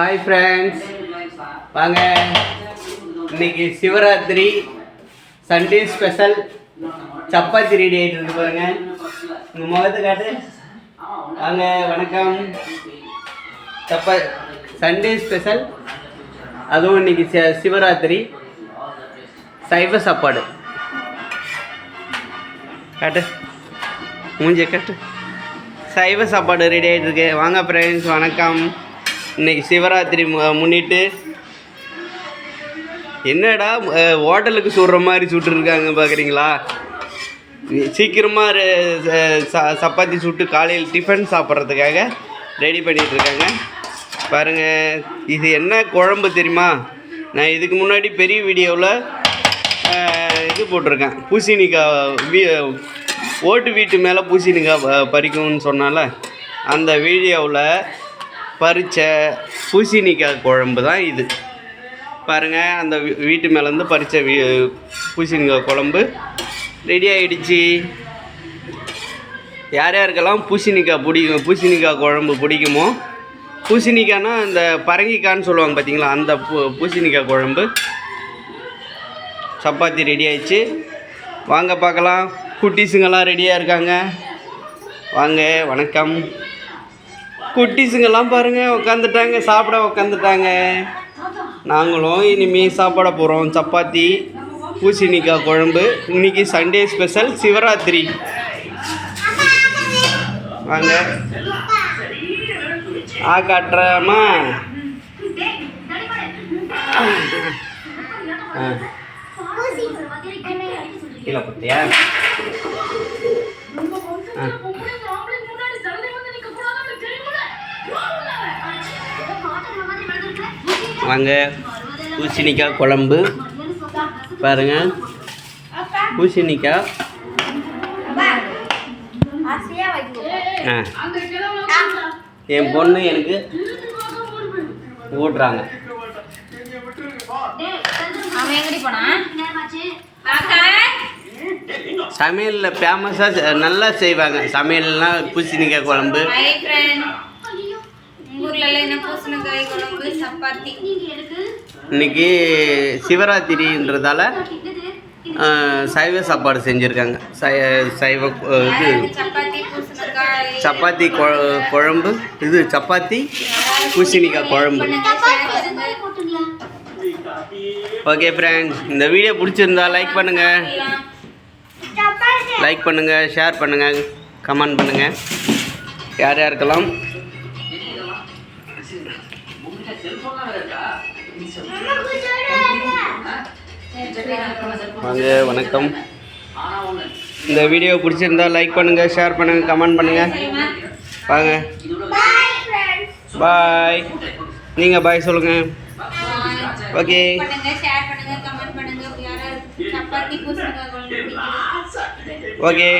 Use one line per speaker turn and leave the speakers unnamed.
Hi friends வாங்க. இன்னைக்கு Shivaratri. Sunday special chapati ready ஆகிட்டு இருக்கு பாருங்க. உங்கள் முகத்தை காட்டு. வாங்க வணக்கம். சப்பா சண்டே ஸ்பெஷல் அதுவும் இன்னைக்கு சிவராத்திரி. சைவ சாப்பாடு. காட்டு. மூஞ்சிய காட்டு. சைவ சாப்பாடு ரெடி ஆகிட்டு இருக்கு. வாங்க ஃப்ரெண்ட்ஸ் வணக்கம். இன்னைக்கு சிவராத்திரி மு- முன்னிட்டு. என்னடா ஹோட்டலுக்கு சுடுற மாதிரி சுட்டுருக்காங்க பார்க்குறீங்களா சீக்கிரமாக சப்பாத்தி சுட்டு காலையில் டிஃபன் சாப்பிட்றதுக்காக ரெடி பண்ணிகிட்ருக்காங்க இருக்காங்க பாருங்கள் இது என்ன குழம்பு தெரியுமா? நான் இதுக்கு முன்னாடி பெரிய வீடியோவில் இது போட்டிருக்கேன். பூசணிக்காய் வீ ஓட்டு வீட்டு மேலே பூசணிக்காய் ப- பறிக்கும்னு சொன்னால அந்த வீடியோவில் பறித்த பூசணிக்காய் குழம்பு தான் இது. பாருங்கள் அந்த வீட்டு மேலேருந்து பறித்த வீ பூசணிக்காய் குழம்பு ரெடி ஆகிடுச்சி யார் யாருக்கெல்லாம் பூசணிக்காய் பிடிக்கும் பூசணிக்காய் குழம்பு பிடிக்குமோ பூசணிக்காய்னா இந்த பரங்கிக்கான்னு சொல்லுவாங்க பார்த்தீங்களா அந்த பூ பூசணிக்காய் குழம்பு. சப்பாத்தி ரெடி ஆயிடுச்சு. வாங்க பார்க்கலாம். குட்டீஸுங்கெல்லாம் ரெடியாக இருக்காங்க. வாங்க வணக்கம். குட்டீஸுங்கெல்லாம் பாருங்கள் உட்காந்துட்டாங்க சாப்பிட உட்காந்துட்டாங்க நாங்களும் இனிமே சாப்பிட போகிறோம் சப்பாத்தி பூசணிக்காய் குழம்பு இன்றைக்கி சண்டே ஸ்பெஷல் சிவராத்திரி. வாங்க. ஆ காட்டுறமா ஆ. கீழே ஆ. வாங்க. பூசணிக்காய் குழம்பு. பாருங்க. பூசணிக்காய். ஆ. என் பொண்ணு எனக்கு ஊட்டுறாங்க. சமையலில் ஃபேமஸாக நல்லா செய்வாங்க. சமையல்லாம் பூசணிக்காய் குழம்பு.
என்ன பூசணிக்காய் குழம்பு சப்பாத்தி?
இன்னைக்கு சிவராத்திரின்றதால சைவ சாப்பாடு செஞ்சுருக்காங்க. சை சைவ இது.
சப்பாத்தி
குழம்பு இது சப்பாத்தி பூசணிக்காய் குழம்பு. ஓகே ஃப்ரெண்ட்ஸ் இந்த வீடியோ பிடிச்சிருந்தா லைக் பண்ணுங்கள் லைக் பண்ணுங்கள் ஷேர் பண்ணுங்கள் கமெண்ட் பண்ணுங்கள் யார் யாருக்கெல்லாம் வாங்க வணக்கம். இந்த வீடியோ பிடிச்சிருந்தா லைக் பண்ணுங்கள் ஷேர் பண்ணுங்கள் கமெண்ட் பண்ணுங்கள் வாங்க. பாய் நீங்கள் பாய் சொல்லுங்கள் ஓகே ஓகே